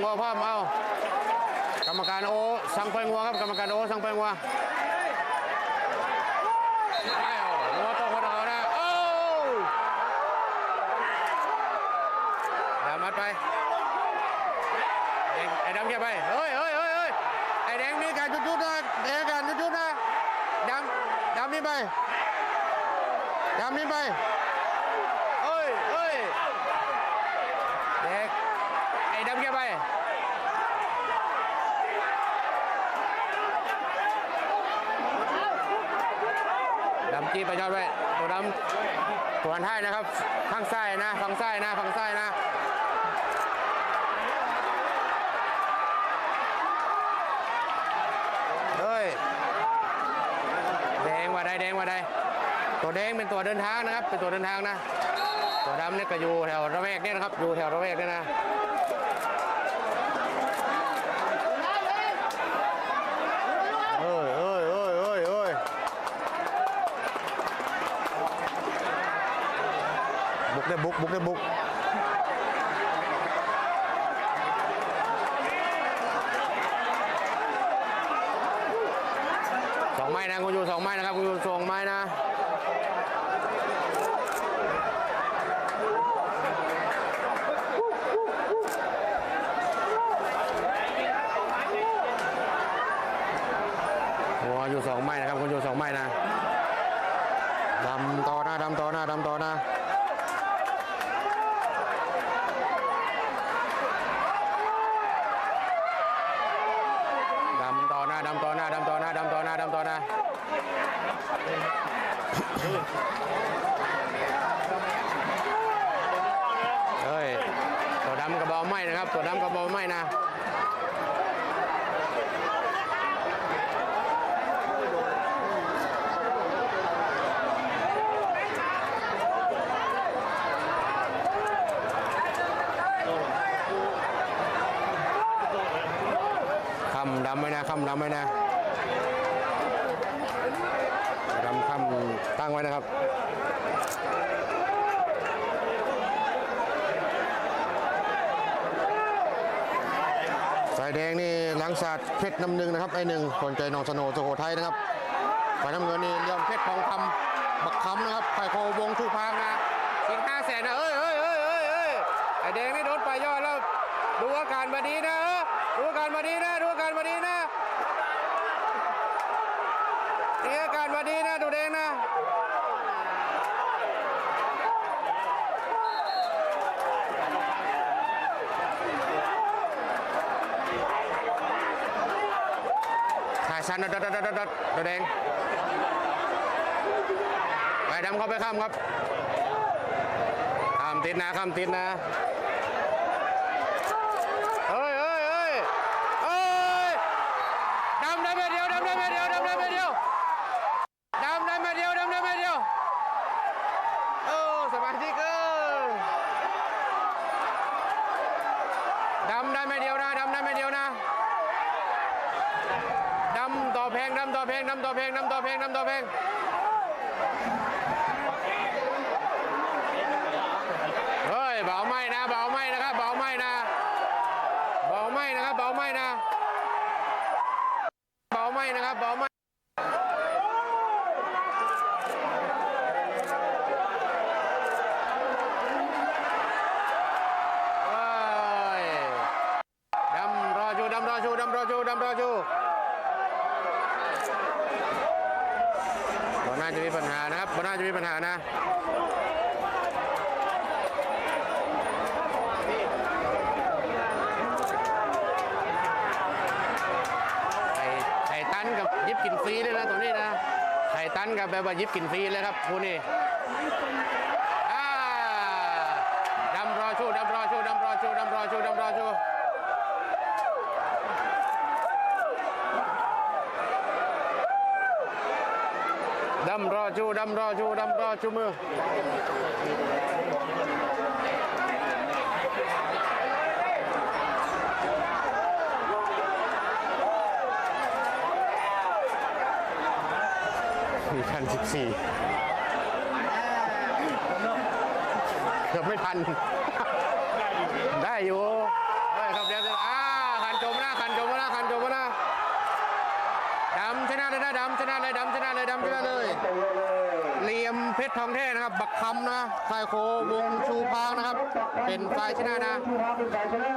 งัวพร้อมเอากรรมการโอสั่งไปงัวครับกรรมการโอสั่งไปงัวอ้าวงัวตกหัวตะเขานะโอ้ดำมัดไปแดงไอ้ดำแค่ไปเฮ้ยเฮ้ยเฮ้ยเฮ้ยไอ้แดงมีการจุดจุดๆนะแดงการจุดจุดๆนะดำดำนี่ไปดำนี่ไปเฮ้ยเฮ้ยแดง ไอ้ดำแค่ไปดำจีไปยอดไว้ตัวดำตัวนท้ายนะครับข้างซ้ายนะฝั่งซ้ายนะฝั่งซ้ายนะเฮ้ยแดงว่าใดแดงว่าใดตัวแดงเป็นตัวเดินทางนะครับ เป็นตัวเดินทางนะตัวดำเนี่ยก็อยู่แถวระแวกเนี่ยนะครับอยู่แถวระแวกเนี่ยนะเอ้ยเอ้ยเอ้ยเอ้ยเอ้ย บุกได้บุกบุกได้บุกสองไม้นะคุณอยู่สองไม้นะครับคุณอยู่สองไม้นะอยู่สองไม้นะครับคุณอยู่สองไม้นะดำต่อหน้าดำต่อหน้าดำต่อหน้า ดำต่อหน้าดำต่อหน้าดำต่อหน้าดำต่อหน้าดำต่อหน้า เฮ้ยตัวดำกระบอกไม้นะครับ ตัวดำกระบอกไม้นะคำดำไว้นะคำดำไว้นะ ดำคำตั้งไว้นะครับสายแดงนี่หลังศาสตร์เพชรน้ำหนึ่งนะครับไอหนึ่งสนใจน้องสโนสุโขทัยนะครับฝ่ายน้ำเงินนี่เลี้ยงเพชรทองคำบักคำนะครับไผ่โควงชูพางนะสิงห้าแสนนะเอ้ยเอ้ยเอ้ยเอ้ยเอ้ยไอแดงนี่โดนไปยอดแล้วดูอาการมาดีนะดูอาการมาดีนะดูอาการมาดีนะ นี่อาการมาดีนะดูแดงนะขาชันดัดดัดดัดดดดดแดงไปดำเข้าไปข้ามครับข้ามติดนะข้ามติดนะเฮ้ยเฮ้ยเฮ้ยเฮ้ยดำได้เม็ดเดียวดำได้เม็ดเดียวดำได้เม็ดเดียวดำได้เม็ดเดียวดำได้เม็ดเดียวโอ้สมาชิกเออ ดำได้เม็ดเดียวนะดำได้เม็ดเดียวนะดำต่อแพงดำต่อแพงดำต่อแพงดำต่อแพงดำต่อแพงเฮ้ยเบาไม่นะเบาไม่นะครับเบาไม่นะเบาไม่นะครับเบาไม่นะเบาไม่นะครับเบาไม่เฮ้ยดำร อชูดำรอชูดำรอชูดำรอชูบ่น่าจะมีปัญหานะครับบ่น่าจะมีปัญหานะไข่ไข่ตันกับยิบกินฟรีเลยนะตรงนี้นะไข่ตันกับแบบว่ายิบกินฟรีเลยครับคู่นี้อ่าดำรอชูดำรอชูดำรอชูดำรอชูดำรอชู ดำรอจูดำรอจูดำรอจูมือพันสิบสี่เกือบไม่ทัน ได้อยู่ได้ครับเดี๋ยวอ้าขันจมนะขันจมนะขันจมนะดำชนะเลยนะดำชนะเลยดำชนะ ทองแท้นะครับ บักคำนะค่ายโควงชูพางนะครับ เป็นฝ่ายชนะนะเป็นฝ่ายชนะ